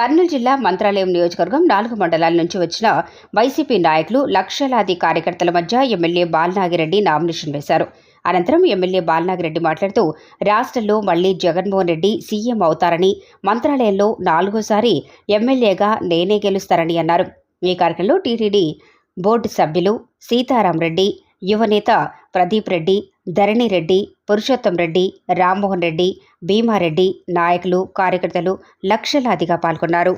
కర్నూలు జిల్లా మంత్రాలయం నియోజకవర్గం నాలుగు మండలాల నుంచి వచ్చిన వైసీపీ నాయకులు లక్షలాది కార్యకర్తల మధ్య ఎమ్మెల్యే బాలనాగిరెడ్డి నామినేషన్ వేశారు. అనంతరం ఎమ్మెల్యే బాలనాగిరెడ్డి మాట్లాడుతూ రాష్ట్రంలో మళ్ళీ జగన్మోహన్ రెడ్డి సీఎం అవుతారని మంత్రాలయంలో నాలుగోసారి ఎమ్మెల్యేగా నేనే గెలుస్తారని అన్నారు. ఈ కార్యక్రమంలో టీటీడీ బోర్డు సభ్యులు సీతారాం రెడ్డి యువనేత ప్రదీప్ రెడ్డి ధరణి రెడ్డి పురుషోత్తం రెడ్డి రామ్మోహన్ రెడ్డి భీమారెడ్డి నాయకులు కార్యకర్తలు లక్షలాదిగా పాల్గొన్నారు.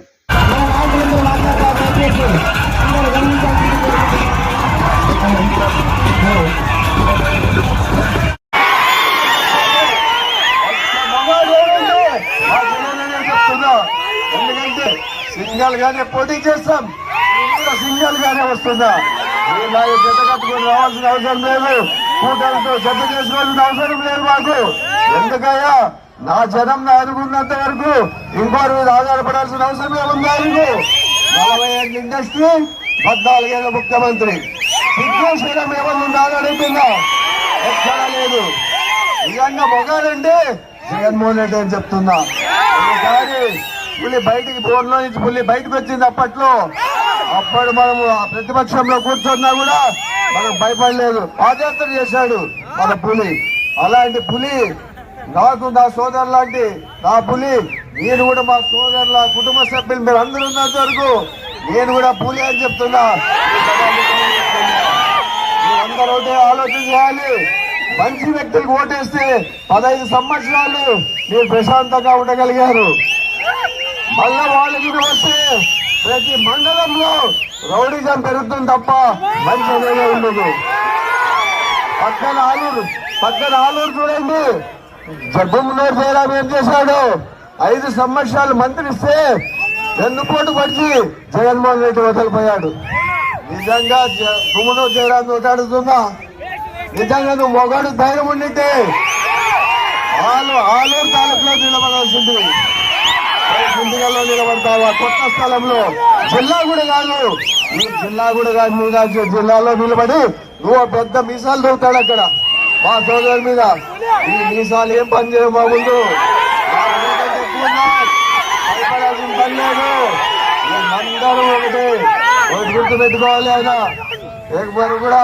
సింగల్ గానే పోటీ చేస్తాం. సింగల్ గానే వస్తుందా? ఇలాగ కట్టుకొని రావాల్సిన అవసరం లేదు. కూటమితో చెత్త చేసుకోవాల్సిన అవసరం లేదు మాకు. ఎందుకయ్యా? నా జనం నా అనుకున్నంత వరకు ఇంకోరి మీద ఆధారపడాల్సిన అవసరం ఏముందా నలభై ఏళ్ళ ఇండస్ట్రీ పద్నాలుగేళ్ళ ముఖ్యమంత్రి. సిద్ధేశ్వరం ఏమన్నా అడుగుతుందా ఎక్కడా లేదు. నిజంగా మొగాడంటే జగన్మోహన్ రెడ్డి అని చెప్తున్నా. ఒకసారి పులి బయటికి ఫోన్లో నుంచి పులి బయటకు వచ్చింది అప్పట్లో. అప్పుడు మనము ఆ ప్రతిపక్షంలో కూర్చున్నా కూడా మనకు భయపడలేదు. పాదయాత్ర చేశాడు మన పులి. అలాంటి పులి నాకు నా సోదరు లాంటి నా పులి నేను కూడా మా సోదరుల కుటుంబ సభ్యులు మీరు అందరూ ఉన్నంత వరకు నేను కూడా పులి అని చెప్తున్నా. మీరందరూ ఒకటే ఆలోచన చేయాలి. మంచి వ్యక్తులకు ఓటేస్తే పదహైదు సంవత్సరాలు మీరు ప్రశాంతంగా ఉండగలిగారు. మళ్ళా వాళ్ళు వస్తే ప్రతి మండలంలో రౌడీజం పెరుగుతుంది తప్ప మంచి అనేది ఉండదు. పక్కన ఆలూరు పక్కన ఆలూరు చూడండి. జగన్మోహన్ జయరామ్ ఏం చేశాడు? ఐదు సంవత్సరాలు మంత్రి ఇస్తే వెన్నుపోటు పడిచి జగన్మోహన్ రెడ్డి వదిలిపోయాడు. నిజంగా గుమ్మనూరు జయరామ్ అడుగుతున్నా నిజంగా నువ్వు మొగాడు ధైర్యం ఉండింటే ఆలూరు తాలూకులో నిలబడాల్సింది. సిండిగల్లో నిలబడతావా కొత్త స్థలంలో జిల్లా కూడా కాదు జిల్లా కూడా కాదు జిల్లాలో నిలబడి నువ్వు పెద్ద మీసాలు దొరుకుతాడు అక్కడ మా సోదరుల మీద ఈ మీసాలు ఏం పని చేయవు మా ముందు భయపడాల్సిన పని లేదు అందరూ ఒకటే ఒకటి గుర్తు పెట్టుకోవాలి ఆయన లేకపోతే కూడా